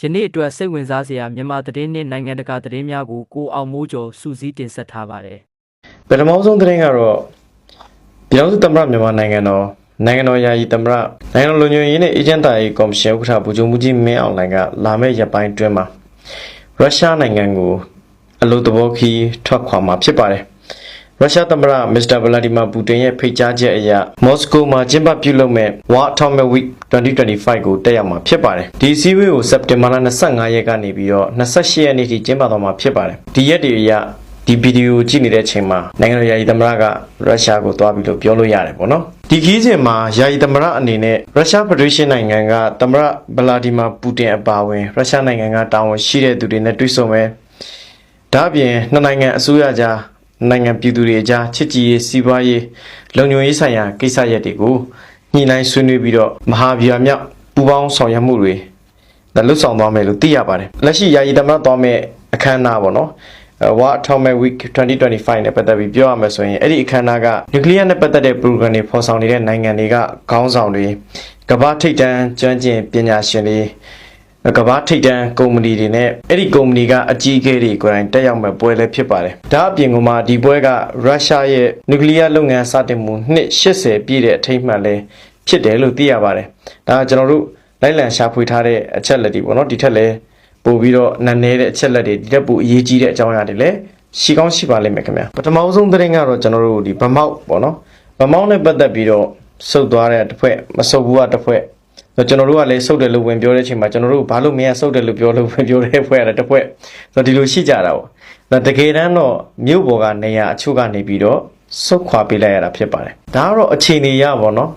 ယနေ့အတွက်စိတ်ဝင်စားစရာမြန်မာသတင်းနှင့်နိုင်ငံတကာသတင်းများကိုကိုအောင်မိုးကျော်စူးစီးတင်ဆက်ထားပါတယ်ပထမဆုံးသတင်းကတော့ပြည်တော်စုသမ္မတမြန်မာနိုင်ငံတော်နိုင်ငံတော်ယာယီသမ္မတနိုင်ငံတော်လူညွှန်ရေးနဲ့အေဂျင့်တာရေးကော်မရှင်ဥက္ကဋ္ဌဗိုလ်ချုပ်မှုကြီးမင်းအောင်လှိုင်ကလာမယ့်ရက်ပိုင်းအတွင်းမှာရုရှားနိုင်ငံကိုအလို့တဘောခီးထွက်ခွာမှာဖြစ်ပါတယ် ရုရှားသမ္မတမစ္စတာဗလာဒီမာပူတင်ရဲ့ဖိတ်ကြားချက်အရမော်စကိုမှာကျင်းပပြုလုပ်မဲ့ War Atomic Week 2025ကိုတက်ရောက်မှာဖြစ်ပါတယ်ဒီအစည်းအဝေးကိုစက်တင်ဘာလ25ရက်ကနေပြီးတော့28ရက်နေ့ထိကျင်းပသွားမှာဖြစ်ပါတယ်ဒီရက်တွေအရဒီဗီဒီယိုကြည့်နေတဲ့အချိန်မှာနိုင်ငံတော်ယာယီသမ္မတကရုရှားကိုသွားပြီးလို့ပြောလို့ရတယ်ပေါ့နော်ဒီခီးစဉ်မှာယာယီသမ္မတအနေနဲ့ရုရှားဖက်ဒရေးရှင်းနိုင်ငံကသမ္မတဗလာဒီမာပူတင်အပါအဝင်ရုရှားနိုင်ငံကတာဝန်ရှိတဲ့သူတွေနဲ့တွေ့ဆုံမယ်ဒါအပြင်နှစ်နိုင်ငံအစိုးရကြား နိုင်ငံပြည်သူတွေအကြားချစ်ကြည်ရေးစီးပွားရေးလုံခြုံရေးဆိုင်ရာကိစ္စရပ်တွေကိုညှိနှိုင်းဆွေးနွေးပြီးတော့မဟာဗျူဟာမြောက်ပူးပေါင်းဆောင်ရွက်မှုတွေဒါလွတ်ဆောင်သွားမယ်လို့သိရပါတယ်လက်ရှိယာယီသမ္မတသွားမယ့်အခမ်းအနားပေါ့နော်အဲ War Atomic Week 2025နဲ့ပတ်သက်ပြီးပြောရမယ်ဆိုရင်အဲ့ဒီအခမ်းအနားကနျူကလ িয়ার နဲ့ပတ်သက်တဲ့ program တွေဖော်ဆောင်နေတဲ့နိုင်ငံတွေကခေါင်းဆောင်တွေကမ္ဘာထိပ်တန်းကျွမ်းကျင်ပညာရှင်တွေ ကမ္ဘာထိပ်တန်းကုမ္ပဏီတွေနဲ့အဲ့ဒီကုမ္ပဏီကအကြီးအကဲတွေကိုယ်တိုင်တက်ရောက်မဲ့ပွဲလည်းဖြစ်ပါတယ်ဒါအပြင်ကမှဒီပွဲကရုရှားရဲ့နျူကလ িয়ার လုပ်ငန်းစတင်မှုနှစ်80ပြည့်တဲ့အထိမ်းအမှတ်လည်းဖြစ်တယ်လို့သိရပါတယ်ဒါကကျွန်တော်တို့လိုက်လံရှာဖွေထားတဲ့အချက်လက်တွေပေါ့နော်ဒီထက်လည်းပို့ပြီးတော့နန်းနေတဲ့အချက်လက်တွေဒီထက်ပိုအရေးကြီးတဲ့အကြောင်းအရာတွေလည်းရှိကောင်းရှိပါလိမ့်မယ်ခင်ဗျာပထမဆုံးသတင်းကတော့ကျွန်တော်တို့ဒီဗမောက်ပေါ့နော်ဗမောက်နဲ့ပတ်သက်ပြီးတော့စုပ်သွားတဲ့တစ်ဖွဲ့မစုပ်ဘူးကတစ်ဖွဲ့ ဆိုတော့ကျွန်တော်တို့ကလည်းစုပ်တယ်လို့ဝင်ပြောတဲ့အချိန်မှာကျွန်တော်တို့ဘာလို့မရစုပ်တယ်လို့ပြောလို့ဝင်ပြောတဲ့ဖွဲ့ရတယ်တစ်ဖွဲ့ဆိုတော့ဒီလိုရှိကြတာပေါ့ဒါတကယ်တမ်းတော့မြို့ပေါ်ကနေရာအချို့ကနေပြီးတော့စုပ်ခွာပေးလိုက်ရတာဖြစ်ပါတယ်ဒါကတော့အခြေအနေရပါတော့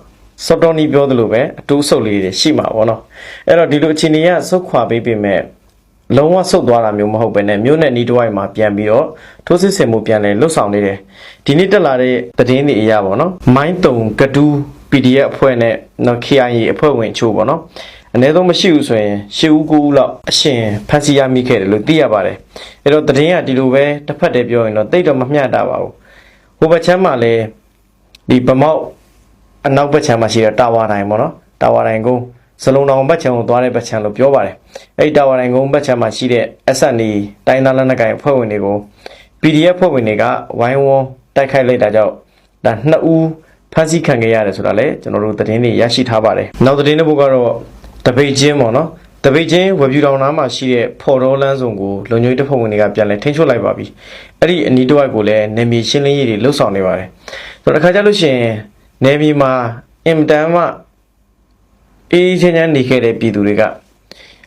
စောတော်နီပြောသလိုပဲအတူဆုပ်လေးတွေရှိမှာပေါ့နော်အဲ့တော့ဒီလိုအခြေအနေကဆုတ်ခွာပေးပေမဲ့လုံးဝဆုတ်သွားတာမျိုးမဟုတ်ပဲနဲ့မြို့နဲ့နီးတစ်ဝိုက်မှာပြန်ပြီးတော့ထိုးစစ်ဆင်မှုပြန်လဲလွတ်ဆောင်နေတယ်ဒီနေ့တက်လာတဲ့သတင်းတွေအရပေါ့နော်မိုင်းတုံကတူး PDF အဖွဲ့နဲ့နော် KIA အဖွဲ့ဝင်အချို့ပေါ့နော်အနည်းဆုံးမရှိဘူးဆိုရင်ရှစ်ဦးကိုဦးလောက်အရှင်ဖန်စီရမိခဲ့တယ်လို့သိရပါတယ်အဲ့တော့သတင်းကဒီလိုပဲတစ်ဖက်တည်းပြောရင်တော့တိတ်တော့မမျှတာပါဘူးဟိုဘက်ချမ်းမှာလဲဒီဗမောက်အနောက်ဘက်ခြမ်းမှာရှိတဲ့တာဝါတိုင်းပေါ့နော်တာဝါတိုင်းကုန်းစလုံးတောင်ဘက်ခြမ်းကိုသွားတဲ့ဘက်ခြမ်းလို့ပြောပါတယ်အဲ့ဒီတာဝါတိုင်းကုန်းဘက်ခြမ်းမှာရှိတဲ့ SNE တိုင်းသားလက်နက်ကိုင်အဖွဲ့ဝင်တွေကို PDF ဖွဲ့ဝင်တွေကဝိုင်းဝန်းတိုက်ခိုက်လိုက်တာကြောင့်ဒါနှစ်ဦး ဖမ်းဆီးခံခဲ့ရတယ်ဆိုတာလည်းကျွန်တော်တို့သတင်းတွေရရှိထားပါတယ်နောက်သတင်းတစ်ပုဒ်ကတော့တပိတ်ချင်းပေါ့နော်တပိတ်ချင်းဝပြူတောင်နားမှာရှိတဲ့ဖော်တော်လန်းဆောင်ကိုလုံခြုံရေးတပ်ဖွဲ့ဝင်တွေကပြန်လဲထိန်းချုပ်လိုက်ပါပြီအဲ့ဒီအနီးတစ်ဝိုက်ကိုလည်းနေမြေရှင်းလင်းရေးတွေလှုပ်ဆောင်နေပါတယ်ဆိုတော့တစ်ခါကျလို့ရှိရင်နေပြည်မှာအင်မတန်မှအေးအေးချမ်းချမ်းနေခဲ့တဲ့ပြည်သူတွေက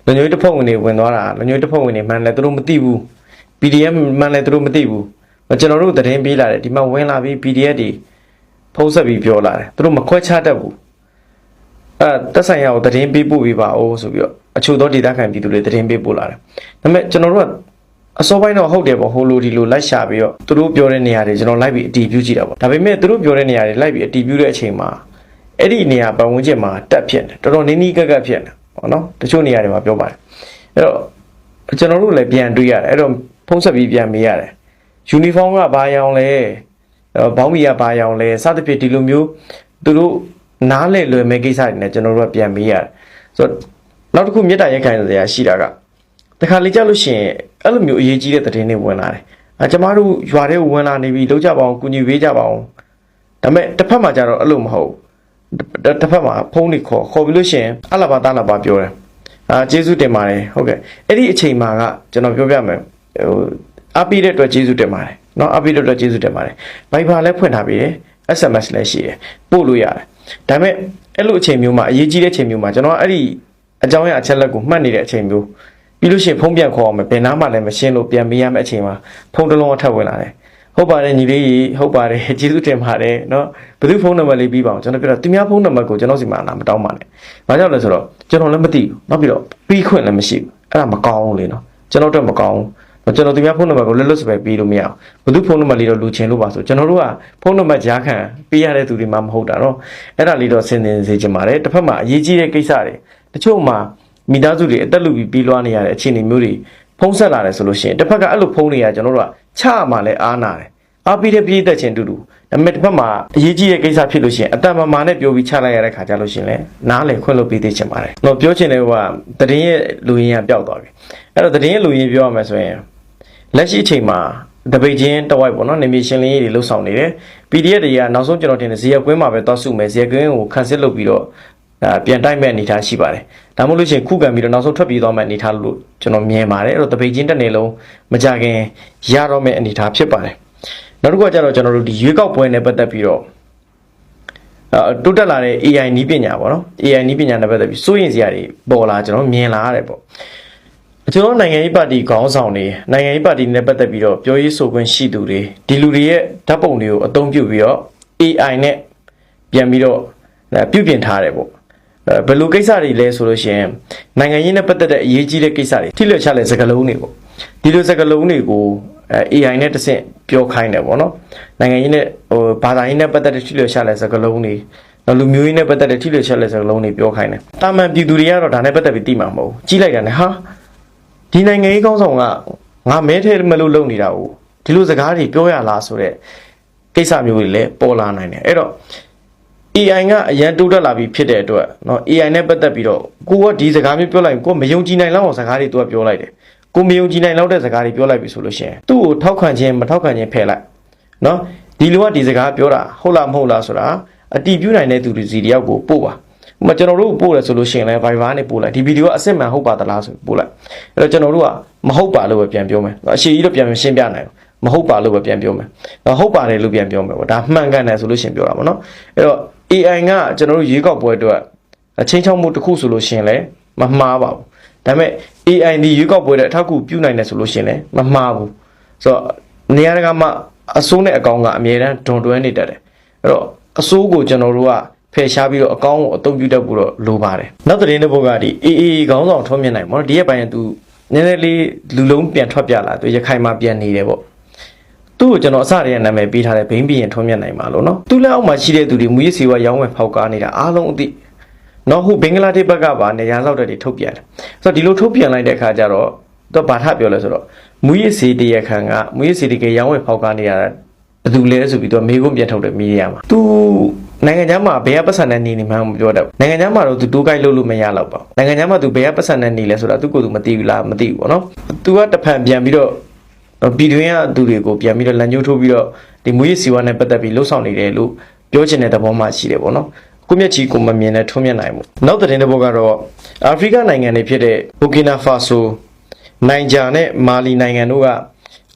လူမျိုးတစ်ဖက်ဝင်တွေဝင်သွားတာလူမျိုးတစ်ဖက်ဝင်တွေမှန်လဲသူတို့မသိဘူး PDF မှန်လဲသူတို့မသိဘူးကျွန်တော်တို့သတင်းပေးလာတယ်ဒီမှာဝင်လာပြီး PDF တွေ ဖုံးဆက်ပြီးပြောလာတယ်သူတို့မခွဲခြားတတ်ဘူးအဲတက်ဆိုင်ရကိုသတင်းပေးပို့ပေးပါဦးဆိုပြီးတော့အချို့သောဒေသခံပြည်သူတွေသတင်းပေးပို့လာတယ်ဒါပေမဲ့ကျွန်တော်တို့ကအစောပိုင်းတော့ဟုတ်တယ်ပေါ့ဟိုလိုဒီလိုလိုက်ရှာပြီးတော့သူတို့ပြောတဲ့နေရာတွေကျွန်တော်လိုက်ပြီးအတီးပြုကြည့်တာပေါ့ဒါပေမဲ့သူတို့ပြောတဲ့နေရာတွေလိုက်ပြီးအတီးပြုတဲ့အချိန်မှာအဲ့ဒီနေရာပတ်ဝန်းကျင်မှာတက်ဖြစ်တယ်တော်တော်နင်းနီးကက်ကက်ဖြစ်တယ်ပေါ့နော်တချို့နေရာတွေမှာပြောပါတယ်အဲ့တော့ကျွန်တော်တို့လည်းပြန်တွေးရတယ်အဲ့တော့ဖုံးဆက်ပြီးပြန်မေးရတယ်ယူနီဖောင်းကဘာရောင်လဲအဲ့ ဘောင်းမီကဘာရောင်လဲစသဖြင့်ဒီလိုမျိုးသူတို့နားလေလွယ်မဲ့ကိစ္စတွေနဲ့ကျွန်တော်တို့ကပြန်မေးရတယ်ဆိုတော့နောက်တစ်ခုမြစ်တာရက်ခိုင်စရာရှိတာကတခါလေကြလို့ရှိရင်အဲ့လိုမျိုးအရေးကြီးတဲ့သတင်းတွေဝင်လာတယ်။အဲကျမတို့ရွာထဲကိုဝင်လာနေပြီလောက်ကြပါအောင်ကုညီပေးကြပါအောင်။ဒါပေမဲ့တစ်ဖက်မှာကျတော့အဲ့လိုမဟုတ်ဘူး။တစ်ဖက်မှာဖုန်းတွေခေါ်ခေါ်ပြီးလို့ရှိရင်အလာပါတာလာပါပြောတယ်။အာကျေးဇူးတင်ပါတယ်ဟုတ်ကဲ့။အဲ့ဒီအချိန်မှာကကျွန်တော်ပြောပြမယ်ဟိုအပီတဲ့အတွက်ကျေးဇူးတင်ပါတယ်။ နော်အပီတဲ့အတွက်ကျေးဇူးတင်ပါတယ်။ Viber လည်းဖွင့်ထားပြီးတယ်။ SMS လည်းရှိတယ်။ပို့လို့ရတယ်။ဒါပေမဲ့အဲ့လိုအချိန်မျိုးမှာအရေးကြီးတဲ့အချိန်မျိုးမှာကျွန်တော်အဲ့ဒီအကြောင်းအရာအချက်လက်ကိုမှတ်နေတဲ့အချိန်မျိုး ပြီးလို့ရှိရင်ဖုံးပြန်ခေါ်အောင်မယ်ဘယ်နားမှလည်းမရှင်းလို့ပြန်ပေးရမယ့်အချိန်မှာဖုံးတစ်လုံးအထက်ဝင်လာတယ်ဟုတ်ပါတယ်ညီလေးကြီးဟုတ်ပါတယ်ကျေးဇူးတင်ပါတယ်เนาะဘယ်သူဖုန်းနံပါတ်လေးပြီးပါအောင်ကျွန်တော်ပြောတာသူများဖုန်းနံပါတ်ကိုကျွန်တော်စီမှာလာမတောင်းပါနဲ့ဘာကြောင့်လဲဆိုတော့ကျွန်တော်လည်းမသိဘူးနောက်ပြီးတော့ပြီးခွင့်လည်းမရှိဘူးအဲ့ဒါမကောင်းဘူးလေเนาะကျွန်တော်တော့မကောင်းဘူး ကျွန်တော်သူများဖုန်းနံပါတ်ကိုလွတ်လွတ်စပယ်ပေးလို့မရအောင်ဘသူဖုန်းနံပါတ်လေးတော့လူချင်းလို့ပါဆိုကျွန်တော်တို့ကဖုန်းနံပါတ်ကြားခံပေးရတဲ့သူတွေမှမဟုတ်တာတော့အဲ့ဒါလေးတော့စဉ်းစားစေချင်ပါတယ်တစ်ဖက်မှာအရေးကြီးတဲ့ကိစ္စတွေတချို့မှာမိသားစုတွေအသက်လူပြီးပြီးလွှားနေရတဲ့အခြေအနေမျိုးတွေဖုံးဆက်လာတယ်ဆိုလို့ရှိရင်တစ်ဖက်ကအဲ့လိုဖုံးနေရကျွန်တော်တို့ကချမှလည်းအားနာတယ်အားပြီးတဲ့ပြည့်သက်ချင်းတူတူဒါပေမဲ့တစ်ဖက်မှာအရေးကြီးတဲ့ကိစ္စဖြစ်လို့ရှိရင်အတန်မမာနဲ့ပြောပြီးချလိုက်ရတဲ့ခါကြလို့ရှိရင်လည်းနားလည်ခွင့်လို့ပြီးသေးချင်ပါတယ်။တော့ပြောချင်တယ်ကတည်င်းရဲ့လူရင်းကပျောက်သွားပြီ။အဲ့တော့တည်င်းရဲ့လူရင်းပြောရမယ်ဆိုရင် လက်ရှိအချိန်မှာတပိတ်ချင်းတဝိုက်ပေါ့နော်နေမီရှင်လင်းရေးတွေလှုပ်ဆောင်နေတယ် PDF တွေကနောက်ဆုံးကျွန်တော်ထင်တယ်ဇေယျကွင်းမှာပဲသွားစုမယ်ဇေယျကွင်းကိုခန်းစစ်လုပ်ပြီးတော့အာပြန်တိုက်မဲ့အနေအထားရှိပါတယ်ဒါမှမဟုတ်လို့ရှိရင်ခုခံပြီးတော့နောက်ဆုံးထွက်ပြေးသွားမဲ့အနေအထားလို့ကျွန်တော်မြင်ပါတယ်အဲ့တော့တပိတ်ချင်းတစ်နေ့လုံးမကြခင်ရတော့မဲ့အနေအထားဖြစ်ပါတယ်နောက်တစ်ခုကကျတော့ကျွန်တော်တို့ဒီရွေးကောက်ပွဲနဲ့ပတ်သက်ပြီးတော့အာတိုးတက်လာတဲ့ AI နီးပညာပေါ့နော် AI နီးပညာနဲ့ပတ်သက်ပြီးစိုးရင်စရာတွေပေါ်လာကျွန်တော်မြင်လာရတယ်ပေါ့ ကျွန်တော်နိုင်ငံရေးပါတီခေါင်းဆောင်တွေနိုင်ငံရေးပါတီနဲ့ပတ်သက်ပြီးတော့ပြောရေးဆိုခွင့်ရှိသူတွေဒီလူတွေရဲ့ဓာတ်ပုံတွေကိုအသုံးပြုပြီးတော့ AI နဲ့ပြန်ပြီးတော့အဲပြုပြင်ထားတယ်ပေါ့အဲဘယ်လိုကိစ္စတွေလဲဆိုလို့ရှိရင်နိုင်ငံရေးနဲ့ပတ်သက်တဲ့အရေးကြီးတဲ့ကိစ္စတွေထိလွှတ်ချတဲ့စကားလုံးတွေပေါ့ဒီလိုစကားလုံးတွေကိုအဲ AI နဲ့တစ်ဆင့်ပြောခိုင်းတယ်ပေါ့နော်နိုင်ငံရေးနဲ့ဟိုဘာသာရေးနဲ့ပတ်သက်တဲ့ထိလွှတ်ချတဲ့စကားလုံးတွေနောက်လူမျိုးရေးနဲ့ပတ်သက်တဲ့ထိလွှတ်ချတဲ့စကားလုံးတွေပြောခိုင်းတယ်တာမန်ပြည်သူတွေကတော့ဒါနဲ့ပတ်သက်ပြီးသိမှာမဟုတ်ဘူးကြီးလိုက်တာနဲ့ဟာ ဒီနိုင်ငံရေးကောင်းဆောင်ကငါမဲထဲမလို့လုပ်နေတာ ਉਹ ဒီလိုစကားတွေပြောရလားဆိုတော့ကိစ္စမျိုးတွေလည်းပေါ်လာနိုင်တယ်အဲ့တော့ AI ကအရန်တိုးတက်လာပြီဖြစ်တဲ့အတွက်เนาะ AI နဲ့ပတ်သက်ပြီးတော့ကိုကဒီစကားမျိုးပြောလိုက်ရင်ကိုကမယုံကြည်နိုင်လောက်အောင်စကားတွေသူကပြောလိုက်တယ်ကိုမယုံကြည်နိုင်လောက်တဲ့စကားတွေပြောလိုက်ပြီဆိုလို့ရှိရင်သူ့ကိုထောက်ခံခြင်းမထောက်ခံခြင်းဖယ်လိုက်เนาะဒီလူကဒီစကားပြောတာဟုတ်လားမဟုတ်လားဆိုတာအတီးပြနိုင်တဲ့သူတွေစီတယောက်ကိုပို့ပါ ဥပမာကျွန်တော်တို့ပို့တယ်ဆိုလို့ရှိရင်လည်း Viber နဲ့ပို့လိုက်ဒီဗီဒီယိုကအစစ်မှန်ဟုတ်ပါသလားဆိုပို့လိုက်အဲ့တော့ကျွန်တော်တို့ကမဟုတ်ပါလို့ပဲပြန်ပြောမယ်အရှိကြီးတော့ပြန်ရှင်းပြနိုင်ဘူးမဟုတ်ပါလို့ပဲပြန်ပြောမယ်။ဟုတ်ပါတယ်လို့ပြန်ပြောမယ်ပေါ့။ဒါမှန်ကန်တယ်ဆိုလို့ရှရင်ပြောတာပေါ့နော်။အဲ့တော့ AI ကကျွန်တော်တို့ရွေးကောက်ပွဲအတွက်အချင်းချောင်းမှုတစ်ခုဆိုလို့ရှရင်လည်းမမှားပါဘူး။ဒါပေမဲ့ AI ဒီရွေးကောက်ပွဲတဲ့အထောက်အကူပြုနိုင်တယ်ဆိုလို့ရှရင်လည်းမမှားဘူး။ဆိုတော့နေရာတကာမှာအစိုးနဲ့အကောင်ကအမြဲတမ်းဒွန်တွဲနေတတ်တယ်။အဲ့တော့အစိုးကိုကျွန်တော်တို့က ဖယ်ရှားပြီးတော့အကောင်းကိုအသုံးပြုတတ်ဖို့တော့လိုပါတယ်။နောက်သတင်းတစ်ပုဒ်ကဒီ AA ခေါင်းဆောင်ထုံးမြင်နိုင်ပေါ့နော်။ဒီရက်ပိုင်းကသူနည်းနည်းလေးလူလုံးပြန်ထွက်ပြလာသူရခိုင်မှာပြန်နေတယ်ပေါ့။သူ့ကိုကျွန်တော်အစတည်းကနာမည်ပေးထားတဲ့ဘိန်းဘီရင်ထုံးမြတ်နိုင်မှာလို့နော်သူ့လက်အောက်မှာရှိတဲ့သူတွေမူရစ်စီဝါရောင်းဝယ်ဖောက်ကားနေတာအားလုံးအသိနော်ဟုတ်ဘင်္ဂလားဒေ့ရှ်ဘက်ကပါနေရာလောက်တဲ့တွေထုတ်ပြန်တယ်ဆိုတော့ဒီလိုထုတ်ပြန်လိုက်တဲ့အခါကျတော့သူကဘာထပြောလဲဆိုတော့မူရစ်စီတရခန်ကမူရစ်စီတကယ်ရောင်းဝယ်ဖောက်ကားနေရတာဘယ်သူလဲဆိုပြီးသူကမေးခွန်းပြန်ထုတ်တယ်မီဒီယာမှာသူ နိုင်ငံခြားမှာဘယ်ကပတ်စံနဲ့နေနေမှမပြောတတ်ဘူးနိုင်ငံခြားမှာတော့သူတိုးကိုက်လို့လို့မရတော့ပါဘူးနိုင်ငံခြားမှာသူဘယ်ကပတ်စံနဲ့နေလဲဆိုတာသူကိုယ်သူမသိဘူးလားမသိဘူးပေါ့နော်သူကတဖန်ပြန်ပြီးတော့ပြည်တွင်းကသူတွေကိုပြန်ပြီးတော့လမ်းညှိုးထိုးပြီးတော့ဒီမွေးရစီဝါနဲ့ပတ်သက်ပြီးလှုပ်ဆောင်နေတယ်လို့ပြောချင်တဲ့သဘောမှရှိတယ်ပေါ့နော်ကိုမျက်ချီကိုမမြင်တဲ့ထုံးမြင်နိုင်မှုနောက်သတင်းတစ်ပုဒ်ကတော့အာဖရိကနိုင်ငံတွေဖြစ်တဲ့ဘူကီနာဖာဆိုနိုင်ဂျာနဲ့မာလီနိုင်ငံတို့က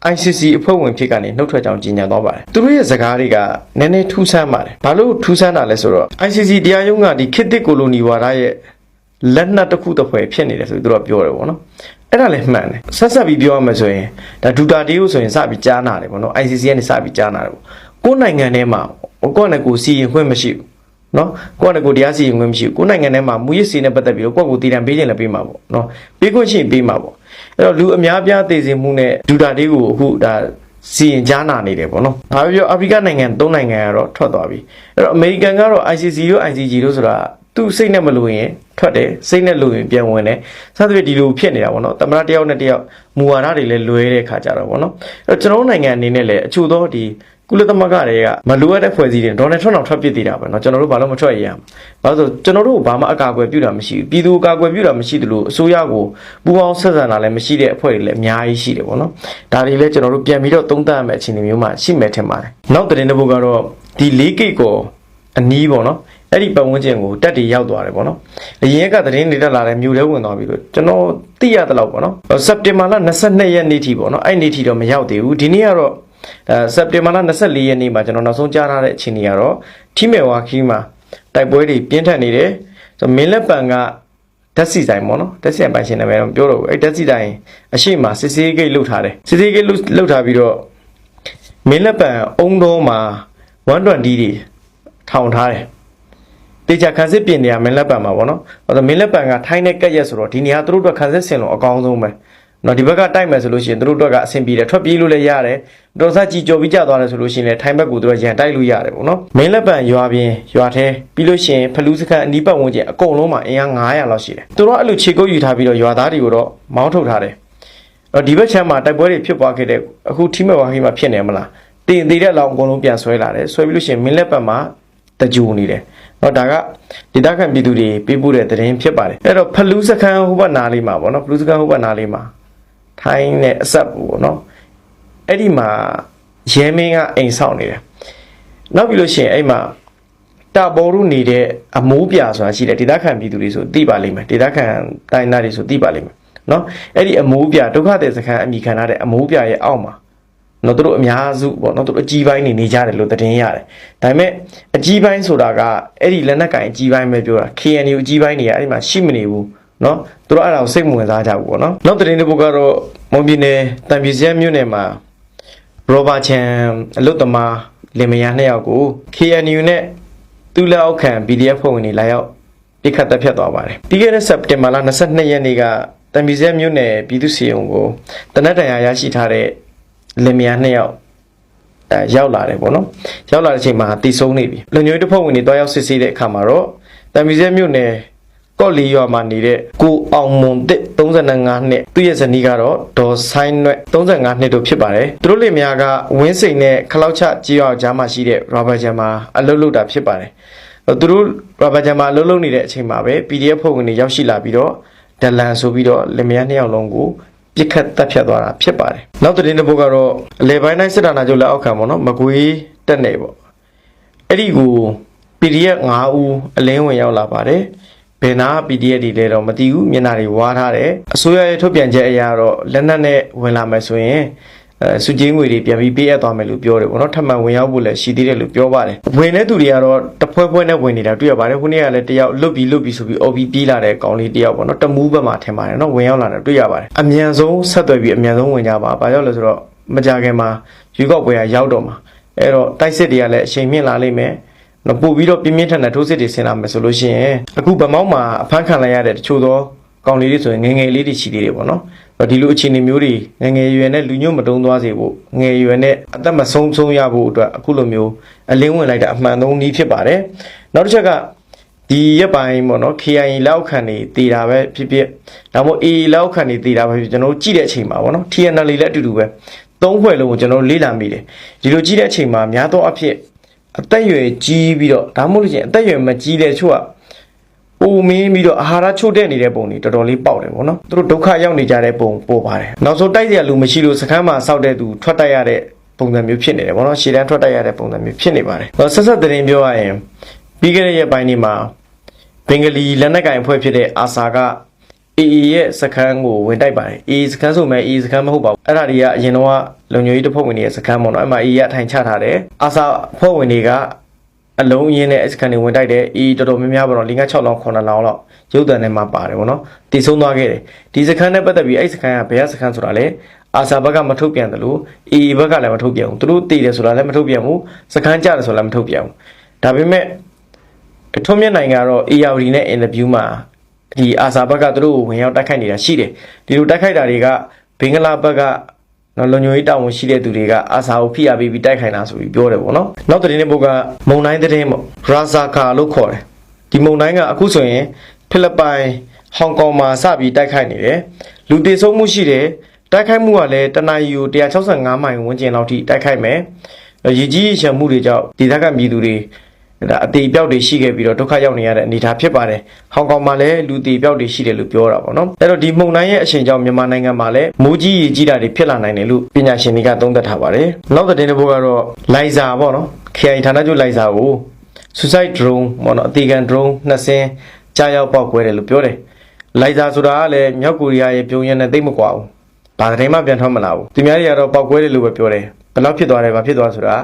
ICC အဖွဲ့ဝင်ဖြစ်ကနေနှုတ်ထွက်ကြောင်းကြေညာသွားပါတယ်သူတို့ရဲ့စကားတွေကနည်းနည်းထူးဆန်းပါတယ်ဘာလို့ထူးဆန်းတာလဲဆိုတော့ ICC တရားရုံးကဒီခေတ်သစ်ကိုလိုနီဝါဒရဲ့လက်နက်တစ်ခုတစ်ဖွဲဖြစ်နေတယ်ဆိုပြီးသူတို့ကပြောတယ်ပေါ့နော်အဲ့ဒါလည်းမှန်တယ်ဆက်ဆက်ပြီးပြောရမယ်ဆိုရင်ဒါဒူတာတေးကိုဆိုရင်စပြီးကြားနာတယ်ပေါ့နော် ICC ကနေစပြီးကြားနာတယ်ပေါ့ကိုယ်နိုင်ငံထဲမှာကိုယ့်နဲ့ကိုယ်စီရင်ခွင့်မရှိဘူးနော်ကိုယ့်နဲ့ကိုယ်တရားစီရင်ခွင့်မရှိဘူးကိုယ်နိုင်ငံထဲမှာမူရစ်စီနဲ့ပတ်သက်ပြီးတော့ကိုယ့်ကိုယ်တည်တံပေးခြင်းလည်းပေးမှာပေါ့နော်ပေးခွင့်ရှိရင်ပေးမှာပေါ့ အဲ့တော့လူအများပြားသိစေမှုနဲ့ဒူတာတေးကိုအခုဒါစီရင်ကြားနာနေတယ်ပေါ့နော်။ဒါပြောအာဖရိကနိုင်ငံ၃နိုင်ငံကတော့ထွက်သွားပြီ။အဲ့တော့အမေရိကန်ကတော့ ICC တို့ ICG တို့ဆိုတာသူ့စိတ်နဲ့မလို့ရင်ထွက်တယ်စိတ်နဲ့လို့ရင်ပြန်ဝင်တယ်။စသဖြင့်ဒီလိုဖြစ်နေတာပေါ့နော်။တမရတယောက်နဲ့တယောက်မူဝါဒတွေလည်းလွဲတဲ့ခါကြတော့ပေါ့နော်။အဲ့တော့ကျွန်တော်တို့နိုင်ငံအနေနဲ့လည်းအချို့သောဒီ ကုလသမဂ္ဂတွေကမလိုအပ်တဲ့ဖွဲ့စည်းတွေဒေါ်နယ်ထရန့်အောင်ထွက်ပစ်သေးတာပဲเนาะကျွန်တော်တို့ဘာလို့မထွက်ရရမှာဘာလို့ဆိုကျွန်တော်တို့ဘာမှအကာအကွယ်ပြုတာမရှိဘူးပြည်သူအကာအကွယ်ပြုတာမရှိသလိုအစိုးရကိုပူးပေါင်းဆက်ဆံတာလည်းမရှိတဲ့အဖွဲ့တွေလည်းအများကြီးရှိတယ်ပေါ့နော်ဒါတွေလည်းကျွန်တော်တို့ပြန်ပြီးတော့သုံးသပ်ရမယ့်အခြေအနေမျိုးမှာရှိမယ်ထင်ပါတယ်နောက်သတင်းတစ်ပုဒ်ကတော့ဒီ၄ကိတ်ကိုအနီးပေါ့နော်အဲ့ဒီပတ်ဝန်းကျင်ကိုတက်တီရောက်သွားတယ်ပေါ့နော်အရင်ကသတင်းတွေတက်လာတယ်မြို့ထဲဝင်သွားပြီလို့ကျွန်တော်သိရတဲ့လောက်ပေါ့နော်စက်တင်ဘာလ22ရက်နေ့ထိပေါ့နော်အဲ့နေ့ထိတော့မရောက်သေးဘူးဒီနေ့ကတော့ အဲစက်တင်ဘာလ24ရက်နေ့မှာကျွန်တော်နောက်ဆုံးကြားထားတဲ့အခြေအနေကတော့ထိမေဝါခီးမှာတိုက်ပွဲတွေပြင်းထန်နေတယ်ဆိုမင်းလက်ပံကဓာတ်စီဆိုင်ပေါ့နော်ဓာတ်စီဆိုင်ပိုင်ရှင်နာမည်တော့ပြောတော့ဘူးအဲ့ဓာတ်စီဆိုင်အရှိမစစ်စေးဂိတ်လုတ်ထားတယ်စစ်စေးဂိတ်လုတ်ထားပြီးတော့မင်းလက်ပံအုံတော်မှာ120တွေထောင်ထားတယ်တေချာခန်းစစ်ပြင်နေရမင်းလက်ပံမှာပေါ့နော်။ဟိုမင်းလက်ပံကထိုင်းနဲ့ကက်ရက်ဆိုတော့ဒီနေရာသူတို့အတွက်ခန်းစစ်ဆင်လို့အကောင်းဆုံးပဲ။ နော်ဒီဘက်ကတိုက်မယ်ဆိုလို့ရှိရင်သူတို့ဘက်ကအဆင်ပြေတယ်ထွက်ပြေးလို့လည်းရတယ်တော်စားကြည်ကြော်ပြီးကြသွားတယ်ဆိုလို့ရှိရင်လည်းထိုင်းဘက်ကသူတို့ရန်တိုက်လို့ရတယ်ပေါ့နော်မင်းလက်ပံရွာပြင်ရွာထဲပြီးလို့ရှိရင်ဖလူးစခန်းအနီးပတ်ဝန်းကျင်အကုန်လုံးမှာအင်အား900လောက်ရှိတယ်သူတို့အဲ့လိုခြေကုပ်ယူထားပြီးတော့ရွာသားတွေကိုတော့မောင်းထုတ်ထားတယ်အော်ဒီဘက်ချမ်းမှာတိုက်ပွဲတွေဖြစ်ပွားခဲ့တဲ့အခုထိမဲ့ဝါဟီမှာဖြစ်နေမလားတင်သေးတဲ့လောက်အကုန်လုံးပြန်ဆွဲလာတယ်ဆွဲပြီးလို့ရှိရင်မင်းလက်ပတ်မှာတကြူနေတယ်။တော့ဒါကဒေသခံပြည်သူတွေပေးပို့တဲ့သတင်းဖြစ်ပါတယ်။အဲ့တော့ဖလူးစခန်းဟိုဘက်နားလေးမှာပေါ့နော်ဖလူးစခန်းဟိုဘက်နားလေးမှာ ထိုင်းနဲ့အဆက်ပေါ့နော်အဲ့ဒီမှာရဲမင်းကအိမ်ဆောင်နေတယ်နောက်ပြီးလို့ရှိရင်အဲ့မှာတာဘောရုနေတဲ့အမိုးပြာဆိုတာရှိတယ်ဒေသခံပြည်သူတွေဆိုသိပါလိမ့်မယ်ဒေသခံတိုင်းသားတွေဆိုသိပါလိမ့်မယ်နော်အဲ့ဒီအမိုးပြာဒုက္ခသည်စခန်းအမိခံရတဲ့အမိုးပြာရဲ့အောက်မှာနော်တို့အများစုပေါ့နော်တို့အကြီးပိုင်းနေနေကြတယ်လို့သတင်းရတယ်။ဒါပေမဲ့အကြီးပိုင်းဆိုတာကအဲ့ဒီလက်နက်ကင်အကြီးပိုင်းပဲပြောတာ KNU အကြီးပိုင်းတွေကအဲ့ဒီမှာရှိမနေဘူး နော်သူတို့အဲ့ဒါကိုစိတ်မဝင်စားကြဘူးပေါ့နော်နောက်သတင်းတစ်ပုဒ်ကတော့မွန်ပြည်နယ်တံပြည်စရမြို့နယ်မှာရောဘာချန်အလုတ်သမားလင်မယားနှစ်ယောက်ကို KNU နဲ့သူ့လက်အောက်ခံ PDF ဖွဲ့ဝင်တွေလာရောက်ပြစ်ခတ်တပ်ဖြတ်သွားပါတယ်ပြီးခဲ့တဲ့စက်တင်ဘာလ22ရက်နေ့ကတံပြည်စရမြို့နယ်ပြည်သူ့စီရင်ကိုတနက်တန်ရာရရှိထားတဲ့လင်မယားနှစ်ယောက်အဲရောက်လာတယ်ပေါ့နော်ရောက်လာတဲ့အချိန်မှာတီဆုံးနေပြီလူညွေတစ်ဖက်ဝင်တွေတွားရောက်စစ်ဆေးတဲ့အခါမှာတော့တံမီစဲမြို့နယ် ကော့လီရွာမှာနေတဲ့ကိုအောင်မွန်တစ်35နှစ်သူ့ရဲ့ဇနီးကတော့ဒေါ်ဆိုင်နွဲ့35နှစ်တို့ဖြစ်ပါတယ်သူတို့လင်မယားကဝင်းစိန်နဲ့ခလောက်ချကြီးရွာကြားမှာရှိတဲ့ရာဘာဂျန်မှာအလုပ်လုပ်တာဖြစ်ပါတယ်သူတို့ရာဘာဂျန်မှာအလုပ်လုပ်နေတဲ့အချိန်မှာပဲ PDF ဖွဲ့ဝင်တွေရောက်ရှိလာပြီးတော့ဒလန်ဆိုပြီးတော့လင်မယားနှစ်ယောက်လုံးကိုပြစ်ခတ်တပ်ဖြတ်သွားတာဖြစ်ပါတယ်။နောက်သတင်းတစ်ပုဒ်ကတော့အလေပိုင်းတိုင်းစစ်တာနာချုပ်လက်အောက်ခံပေါ့နော်မကွေးတက်နေပေါ့။အဲ့ဒီကို PDF 5ဦးအလင်းဝင်ရောက်လာပါတယ်။ ဘယ်နာ PDF တွေလဲတော့မသိဘူးမျက်နှာတွေဝါထားတယ်။အစိုးရရဲ့ထုတ်ပြန်ချက်အရတော့လက်နက်နဲ့ဝင်လာမယ်ဆိုရင်အဲစုချင်းငွေတွေပြန်ပြီးပေးအပ်သွားမယ်လို့ပြောတယ်ပေါ့နော်ထပ်မံဝင်ရောက်ဖို့လည်းရှိသေးတယ်လို့ပြောပါတယ်ဝင်တဲ့သူတွေကတော့တဖွဲဖွဲနဲ့ဝင်နေတာတွေ့ရပါတယ်ခုနေ့ကလည်းတယောက်လွတ်ပြီးလွတ်ပြီးဆိုပြီး OB ပြေးလာတဲ့ကောင်လေးတယောက်ပေါ့နော်တမူးဘက်မှာထင်ပါတယ်နော်ဝင်ရောက်လာတယ်တွေ့ရပါတယ်အမြန်ဆုံးဆက်သွယ်ပြီးအမြန်ဆုံးဝင်ကြပါဘာကြောင့်လဲဆိုတော့မကြခင်မှာရွေးကောက်ပွဲကရောက်တော့မှာအဲ့တော့တိုက်စစ်တွေကလည်းအချိန်မြင့်လာလိမ့်မယ် နော်ပို့ပြီးတော့ပြင်းပြင်းထန်ထန်ထိုးစစ်တွေဆင်လာမယ်ဆိုလို့ရှိရင်အခုဗမောက်မှာအဖမ်းခံလိုက်ရတဲ့တချို့သောကောင်လေးတွေဆိုရင်ငယ်ငယ်လေးတွေရှိသေးတယ်ပေါ့နော်အဲ့တော့ဒီလိုအခြေအနေမျိုးတွေငယ်ငယ်ရွယ်နဲ့လူညွတ်မတုံးသွားစေဖို့ငယ်ရွယ်နဲ့အသက်မဆုံးဆုံးရဖို့အတွက်အခုလိုမျိုးအလင်းဝင်လိုက်တာအမှန်သုံးနည်းဖြစ်ပါတယ်နောက်တစ်ချက်ကဒီရက်ပိုင်းပေါ့နော် KIA လောက်ခံနေတည်တာပဲဖြစ်ဖြစ်ဒါမှမဟုတ် AA လောက်ခံနေတည်တာပဲဖြစ်ဖြစ်ကျွန်တော်တို့ကြည့်တဲ့အချိန်မှာပေါ့နော် TNL လည်းအတူတူပဲသုံးဖွဲ့လုံးကိုကျွန်တော်တို့လေ့လာမိတယ်ဒီလိုကြည့်တဲ့အချိန်မှာများသောအားဖြင့် အသက်အရွယ်ကြီးပြီးတော့ဒါမှမဟုတ်လို့ရှိရင်အသက်အရွယ်မကြီးတဲ့တချို့ကပိုမင်းပြီးတော့အာဟာရချို့တဲ့နေတဲ့ပုံတွေတော်တော်လေးပေါက်တယ်ပေါ့နော်သူတို့ဒုက္ခရောက်နေကြတဲ့ပုံပိုပါတယ်နောက်ဆုံးတိုက်ရလူမရှိလို့စခန်းမှာစောက်တဲ့သူထွက်တိုက်ရတဲ့ပုံစံမျိုးဖြစ်နေတယ်ပေါ့နော်ရှည်တန်းထွက်တိုက်ရတဲ့ပုံစံမျိုးဖြစ်နေပါတယ်ဟောဆက်ဆက်သတင်းပြောရရင်ပြီးခဲ့တဲ့ရက်ပိုင်းဒီမှာဘင်္ဂလီလက်နက်ကင်အဖွဲ့ဖြစ်တဲ့အာဆာက AA ရဲ့စခန်းကိုဝင်တိုက်ပါတယ် AA စခန်းဆိုမဲ့ AA စခန်းမဟုတ်ပါဘူးအဲ့ဒါတွေကအရင်တော့လုံခြုံရေးတပ်ဖွဲ့ဝင်တွေရဲ့စခန်းပေါ့နော်အဲ့မှာ AA ကအထိုင်ချထားတယ်အာဆာအဖွဲ့ဝင်တွေကအလုံးအရင်းနဲ့စကန်တွေဝင်တိုက်တယ်အေးတော်တော်များများပါတော့၄6လောင်း9လောင်းလောက်ရုပ်တံထဲမှာပါတယ်ဗောနော်တည်ဆုံးသွားခဲ့တယ်ဒီစကန်နဲ့ပတ်သက်ပြီးအဲ့စကန်ကဘယ်ကစကန်ဆိုတာလဲအာဆာဘက်ကမထုတ်ပြန်တယ်လို့အေးဘက်ကလည်းမထုတ်ပြန်ဘူးသူတို့တည်တယ်ဆိုတာလည်းမထုတ်ပြန်ဘူးစကန်ကြတယ်ဆိုတာလည်းမထုတ်ပြန်ဘူးဒါပေမဲ့ထွန်းမြတ်နိုင်ကတော့ ARD နဲ့ interview မှာ ဒီအာဆာဘက်ကသူတို့ကိုဝင်ရောက်တိုက်ခိုက်နေတာရှိတယ်ဒီလိုတိုက်ခိုက်တာတွေကဘင်္ဂလားဘက်ကနော်လုံညိုကြီးတာဝန်ရှိတဲ့သူတွေကအာဆာကိုဖိအားပေးပြီးတိုက်ခိုင်တာဆိုပြီးပြောတယ်ပေါ့နော်နောက်သတင်းတစ်ပုဒ်ကမုံတိုင်းသတင်းပေါ့ရာဇာကာလို့ခေါ်တယ်ဒီမုံတိုင်းကအခုဆိုရင်ဖိလစ်ပိုင်ဟောင်ကောင်မှာစပြီးတိုက်ခိုက်နေတယ်လူတေဆုံးမှုရှိတယ်တိုက်ခိုက်မှုကလည်းတနအီကို165မိုင်ဝန်းကျင်လောက်ထိတိုက်ခိုက်မယ်ရည်ကြီးရံမှုတွေကြောင့်ဒေသခံပြည်သူတွေ ဒါအသေးပြောက်တွေရှိခဲ့ပြီးတော့ဒုက္ခရောက်နေရတဲ့အနေအထားဖြစ်ပါတယ်။ဟောင်ကောင်မှာလည်းလူသေးပြောက်တွေရှိတယ်လို့ပြောတာပေါ့နော်။အဲ့တော့ဒီမှုန်တိုင်းရဲ့အချိန်ကြောင့်မြန်မာနိုင်ငံမှာလည်းမိုးကြီးရေကြီးတာတွေဖြစ်လာနိုင်တယ်လို့ပညာရှင်တွေကသုံးသပ်ထားပါတယ်။နောက်သတင်းတစ်ပုဒ်ကတော့လိုင်ဇာပေါ့နော်။ KI ဌာနချုပ်လိုင်ဇာကို suicide drone ပေါ့နော်အသေးခံ drone နှစ်စင်းကြားရောက်ပေါက်ကွဲတယ်လို့ပြောတယ်။လိုင်ဇာဆိုတာကလည်းမြောက်ကိုရီးယားရဲ့ပြုံးရံနဲ့တိတ်မကွာဘူး။ဘာသတင်းမှပြန်ထွက်မလာဘူး။သူများတွေကတော့ပေါက်ကွဲတယ်လို့ပဲပြောတယ်။ဘယ်လောက်ဖြစ်သွားတယ်ဘာဖြစ်သွားဆိုတာ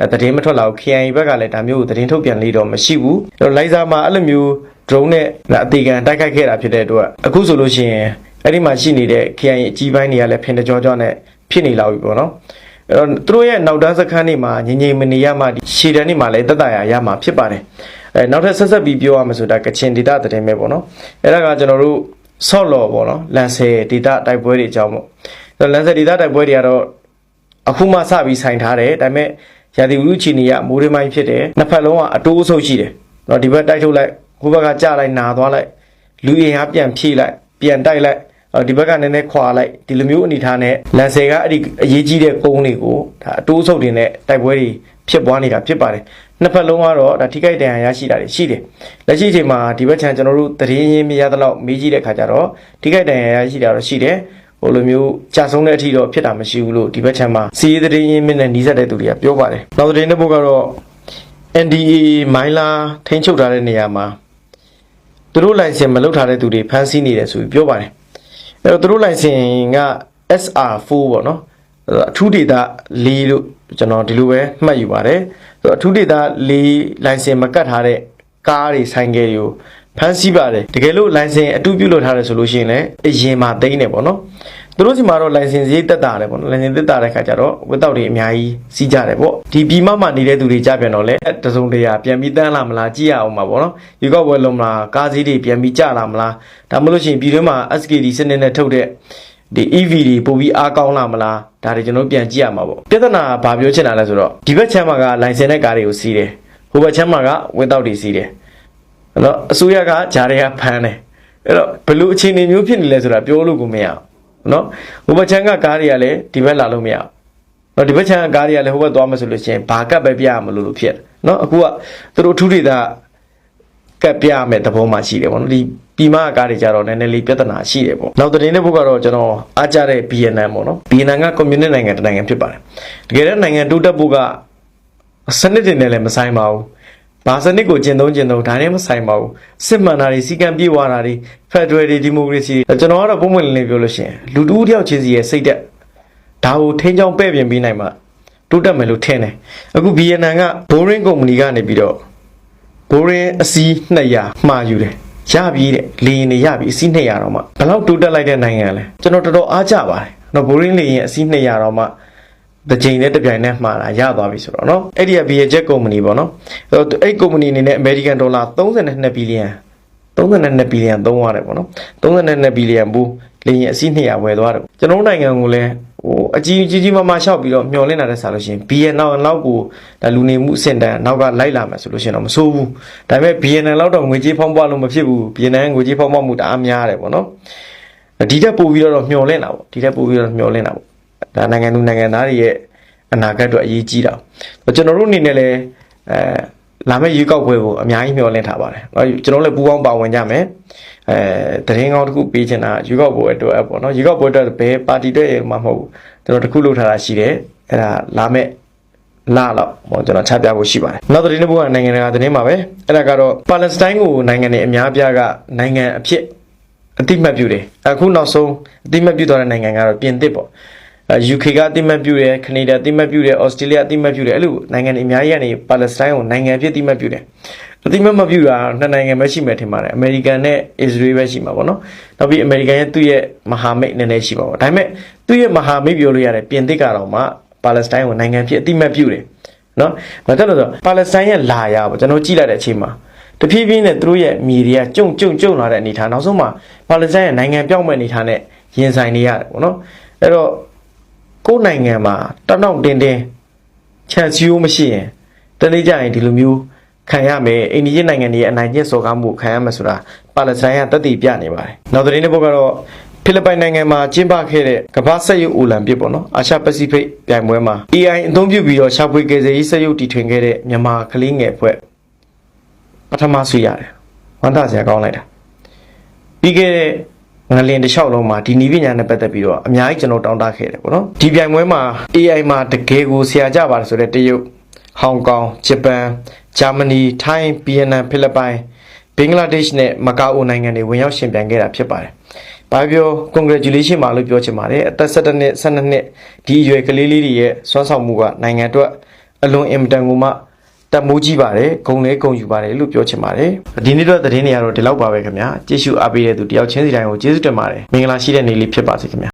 ဒါသတင်းမထွက်လာဘူး KIA ဘက်ကလည်းဒါမျိုးကိုသတင်းထုတ်ပြန်လေးတော့မရှိဘူးအဲ့တော့လိုက်စာမှာအဲ့လိုမျိုး drone နဲ့ဒါအသေးခံတိုက်ခိုက်ခဲ့တာဖြစ်တဲ့အတွက်အခုဆိုလို့ရှိရင်အဲ့ဒီမှာရှိနေတဲ့ KIA အကြီးပိုင်းတွေကလည်းဖင်တကြောကြောနဲ့ဖြစ်နေလာပြီပေါ့နော်အဲ့တော့သူတို့ရဲ့နောက်တန်းစခန်းတွေမှာငြိမ်ငြိမ်မနေရမှဒီရှည်တန်းတွေမှာလည်းတက်တာရရမှာဖြစ်ပါတယ်အဲနောက်ထပ်ဆက်ဆက်ပြီးပြောရမှာဆိုတာကချင်ဒေတာသတင်းပဲပေါ့နော်အဲ့ဒါကကျွန်တော်တို့ဆော့လော်ပေါ့နော်လန်ဆယ်ဒေတာတိုက်ပွဲတွေအကြောင်းပေါ့အဲ့တော့လန်ဆယ်ဒေတာတိုက်ပွဲတွေကတော့အခုမှစပြီးဆိုင်ထားတယ်ဒါပေမဲ့ ရာသီဥတုအခြေအနေကမိုးရင်းပိုင်းဖြစ်တယ်နှစ်ဖက်လုံးကအတိုးအဆုပ်ရှိတယ်နော်ဒီဘက်တိုက်ထုတ်လိုက်ဟိုဘက်ကကြလိုက်နာသွားလိုက်လူရင်အားပြန်ဖြည့်လိုက်ပြန်တိုက်လိုက်ဒီဘက်ကနည်းနည်းခွာလိုက်ဒီလိုမျိုးအနေထားနဲ့လန်ဆယ်ကအဲ့ဒီအရေးကြီးတဲ့ကုန်းတွေကိုဒါအတိုးဆုပ်တွေနဲ့တိုက်ပွဲတွေဖြစ်ပွားနေတာဖြစ်ပါတယ်နှစ်ဖက်လုံးကတော့ဒါထိခိုက်ဒဏ်ရာရရှိတာတွေရှိတယ်လက်ရှိအချိန်မှာဒီဘက်ခြံကျွန်တော်တို့သတင်းရင်းမရသလောက်မေးကြည့်တဲ့အခါကျတော့ထိခိုက်ဒဏ်ရာရရှိတာတော့ရှိတယ် ဟိုလိုမျိုးကြာဆုံးတဲ့အထိတော့ဖြစ်တာမရှိဘူးလို့ဒီဘက်ခြမ်းမှာစီးရေးသတင်းရင်းမြနဲ့နှီးစပ်တဲ့သူတွေကပြောပါတယ်နောက်သတင်းတစ်ပုဒ်ကတော့ NDA မိုင်းလာထိန်းချုပ်ထားတဲ့နေရာမှာသူတို့လိုင်စင်မလုပ်ထားတဲ့သူတွေဖမ်းဆီးနေတယ်ဆိုပြီးပြောပါတယ်အဲ့တော့သူတို့လိုင်စင်က SR4 ပေါ့နော်အဲ့တော့အထူးဒေတာ၄လို့ကျွန်တော်ဒီလိုပဲမှတ်ယူပါတယ်ဆိုတော့အထူးဒေတာ၄လိုင်စင်မကတ်ထားတဲ့ကားတွေဆိုင်ကယ်တွေကို ဖမ်းဆီးပါတယ်တကယ်လို့လိုင်စင်အတူပြုလုပ်ထားတယ်ဆိုလို့ရှိရင်လည်းအရင်မှာတိန်းနေပေါ့နော်သူတို့စီမှာတော့လိုင်စင်စရိတ်တက်တာတယ်ပေါ့နော်လိုင်စင်တက်တာတဲ့ခါကျတော့ဝက်တောက်တွေအများကြီးစီးကြတယ်ပေါ့ဒီပြည်မမှာနေတဲ့သူတွေကြပြန်တော့လေတစုံတရာပြန်ပြီးတန်းလာမလားကြည့်ရအောင်ပါပေါ့နော်ရေကောက်ပွဲလုံးမလားကားစည်းတွေပြန်ပြီးကြလာမလားဒါမှမဟုတ်လို့ရှိရင်ပြည်တွင်းမှာ SKD စနစ်နဲ့ထုတ်တဲ့ဒီ EV တွေပို့ပြီးအားကောင်းလာမလားဒါတွေကျွန်တော်တို့ပြန်ကြည့်ရမှာပေါ့ပြဿနာကဘာပြောချင်တာလဲဆိုတော့ဒီဘက်ချမ်းမှာကလိုင်စင်တဲ့ကားတွေကိုစီးတယ်ဟိုဘက်ချမ်းမှာကဝက်တောက်တွေစီးတယ် အဲ့တော့အစိုးရကဂျာတွေကဖမ်းတယ်အဲ့တော့ဘလို့အခြေအနေမျိုးဖြစ်နေလဲဆိုတာပြောလို့ကိုမရအောင်နော်ဟိုဘက်ချမ်းကကားတွေကလည်းဒီဘက်လာလို့မရအောင်နော်ဒီဘက်ချမ်းကကားတွေကလည်းဟိုဘက်သွားမှဆိုလို့ရှိရင်ဘာကပ်ပဲပြရမလို့လို့ဖြစ်တယ်နော်အခုကသူတို့အထူးဒေသကပ်ပြရမယ်သဘောမှရှိတယ်ပေါ့နော်ဒီပြည်မအကားတွေကြတော့နည်းနည်းလေးပြဿနာရှိတယ်ပေါ့နောက်သတင်းတစ်ပုဒ်ကတော့ကျွန်တော်အားကြတဲ့ BNN ပေါ့နော် BNN ကကွန်မြူနတီနိုင်ငံတစ်နိုင်ငံဖြစ်ပါတယ်တကယ်တော့နိုင်ငံတိုးတက်ဖို့ကစနစ်တင်တယ်လည်းမဆိုင်ပါဘူး ဘာစနစ်ကိုကျင့်သုံးကျင့်သုံးဒါနဲ့မဆိုင်ပါဘူးစစ်မှန်တာတွေစီကံပြေဝတာတွေဖက်ဒရယ်ဒီမိုကရေစီကျွန်တော်ကတော့ပုံမှန်လေးပြောလို့ရှိရင်လူတူးတယောက်ချင်းစီရဲ့စိတ်သက်ဒါကိုထိန်းချောင်းပဲ့ပြင်ပြီးနိုင်မှတိုးတက်မယ်လို့ထင်တယ်အခု BNN က Boring Company ကနေပြီးတော့ Boring အစီး200မှာယူတယ်ရပြီတဲ့လေရင်တွေရပြီအစီး200တော့မှဘယ်လောက်တိုးတက်လိုက်တဲ့နိုင်ငံလဲကျွန်တော်တော်တော်အားကြပါတယ်နော် Boring လေရင်အစီး200တော့မှ တစ်ချိန်နဲ့တစ်ပြိုင်နဲ့မှားတာရသွားပြီဆိုတော့เนาะအဲ့ဒီက BJet Company ပေါ့နော်အဲ့တော့အဲ့ company အနေနဲ့ American Dollar 32 billion 32ဘီလီယံသုံးရတယ်ပေါ့နော်32ဘီလီယံဘူးလေရင်အစီး200ဝယ်သွားတယ်ကျွန်တော်တို့နိုင်ငံကလည်းဟိုအကြီးကြီးကြီးမားမားရှောက်ပြီးတော့မျောလင့်လာတဲ့ဆာလို့ရှိရင် BNN လောက်ကိုဒါလူနေမှုအဆင့်တန်းနောက်ကလိုက်လာမယ်ဆိုလို့ရှိရင်တော့မဆိုးဘူးဒါပေမဲ့ BNN လောက်တော့ငွေကြေးဖောင်းပွားလို့မဖြစ်ဘူး BNN ငွေကြေးဖောင်းပွားမှုတအားများတယ်ပေါ့နော်ဒီတက်ပို့ပြီးတော့မျောလင့်တာပေါ့ဒီတက်ပို့ပြီးတော့မျောလင့်တာပေါ့ ဒါနိုင်ငံသူနိုင်ငံသားတွေရဲ့အနာဂတ်အတွက်အရေးကြီးတာကျွန်တော်တို့အနေနဲ့လည်းအဲလာမယ့်ရွေးကောက်ပွဲကိုအများကြီးမျှော်လင့်ထားပါတယ်။နော်ကျွန်တော်လည်းပူးပေါင်းပါဝင်ကြမယ်။အဲတရင်ကောင်းတစ်ခုပေးချင်တာရွေးကောက်ပွဲအတွက်ပေါ့နော်။ရွေးကောက်ပွဲအတွက်ဘယ်ပါတီအတွက်မှမဟုတ်ဘူး။ကျွန်တော်တစ်ခုလုပ်ထားတာရှိတယ်။အဲ့ဒါလာမယ့်လာတော့ဟောကျွန်တော်ချပြဖို့ရှိပါတယ်။နောက်သတင်းတစ်ပုဒ်ကနိုင်ငံတကာသတင်းပါပဲ။အဲ့ဒါကတော့ပါလက်စတိုင်းကိုနိုင်ငံတွေအများပြားကနိုင်ငံအဖြစ်အတိမတ်ပြုတယ်။အခုနောက်ဆုံးအတိမတ်ပြုသွားတဲ့နိုင်ငံကတော့ပြင်သစ်ပေါ့။ UK ကအတိမတ်ပြုတယ်ကနေဒါအတိမတ်ပြုတယ်ဩစတြေးလျအတိမတ်ပြုတယ်အဲ့လိုနိုင်ငံတွေအများကြီးကနေပါလက်စတိုင်းကိုနိုင်ငံအဖြစ်အတိမတ်ပြုတယ်အတိမတ်မပြုတာနှစ်နိုင်ငံပဲရှိမယ်ထင်ပါတယ်အမေရိကန်နဲ့အစ္စရေးပဲရှိမှာပေါ့နော်နောက်ပြီးအမေရိကန်ရဲ့သူ့ရဲ့မဟာမိတ်နည်းနည်းရှိပါပေါ့ဒါပေမဲ့သူ့ရဲ့မဟာမိတ်ပြောလို့ရတယ်ပြင်သစ်ကတော့မှပါလက်စတိုင်းကိုနိုင်ငံဖြစ်အတိမတ်ပြုတယ်နော်ဘာကြောင့်လဲဆိုတော့ပါလက်စတိုင်းရဲ့လာရပေါ့ကျွန်တော်ကြည့်လိုက်တဲ့အချိန်မှာတဖြည်းဖြည်းနဲ့သူတို့ရဲ့မြေတွေကကျုံကျုံကျုံလာတဲ့အနေထားနောက်ဆုံးမှာပါလက်စတိုင်းရဲ့နိုင်ငံပြောင်းမဲ့အနေထားနဲ့ရင်ဆိုင်နေရတယ်ပေါ့နော်အဲ့တော့ ကိုယ်နိုင်ငံမှာတနောက်တင်းတင်းချန်စီယိုမရှိရင်တနေ့ကျရင်ဒီလိုမျိုးခံရမယ်အိန္ဒိယနိုင်ငံရဲ့အနိုင်ကျင့်စော်ကားမှုခံရမယ်ဆိုတာပါလက်စတိုင်းကတက်တည်ပြနေပါတယ်နောက်သတင်းတစ်ပုဒ်ကတော့ဖိလစ်ပိုင်နိုင်ငံမှာကျင်းပခဲ့တဲ့ကမ္ဘာဆက်ရုပ်အိုလံပစ်ပေါ့နော်အာရှပစိဖိတ်ပြိုင်ပွဲမှာ AI အသုံးပြုပြီးတော့ရှာဖွေကယ်ဆယ်ရေးဆက်ရုပ်တီထွင်ခဲ့တဲ့မြန်မာကလေးငယ်ဖွဲ့ပထမဆွေရတယ်ဝမ်းသာစရာကောင်းလိုက်တာပြီးခဲ့တဲ့ ငလင်တစ်လျှောက်လုံးမှာဒီနီးပညာနဲ့ပတ်သက်ပြီးတော့အများကြီးကျွန်တော်တောင်းတခဲ့တယ်ပေါ့နော်ဒီပြိုင်ပွဲမှာ AI မှာတကယ်ကိုဆရာကြပါတယ်ဆိုတဲ့တရုတ်ဟောင်ကောင်ဂျပန်ဂျာမနီထိုင်းဗီယက်နမ်ဖိလစ်ပိုင်ဘင်္ဂလားဒေ့ရှ်နဲ့မကာအိုနိုင်ငံတွေဝင်ရောက်ရှင်ပြိုင်ခဲ့တာဖြစ်ပါတယ်။ဘာပြော congratulation ပါလို့ပြောချင်ပါတယ်။အသက်17နှစ်12နှစ်ဒီအရွယ်ကလေးလေးတွေရဲ့စွမ်းဆောင်မှုကနိုင်ငံအတွက်အလွန်အင်မတန်ကိုမှ တမိုးကြီးပါတယ်ဂုံလဲဂုံယူပါတယ်လို့ပြောချင်ပါတယ်ဒီနေ့တော့သတင်းတွေကတော့ဒီလောက်ပါပဲခင်ဗျာကြည့်ရှုအားပေးတဲ့သူတယောက်ချင်းစီတိုင်းကိုကျေးဇူးတင်ပါတယ်မင်္ဂလာရှိတဲ့နေ့လေးဖြစ်ပါစေခင်ဗျာ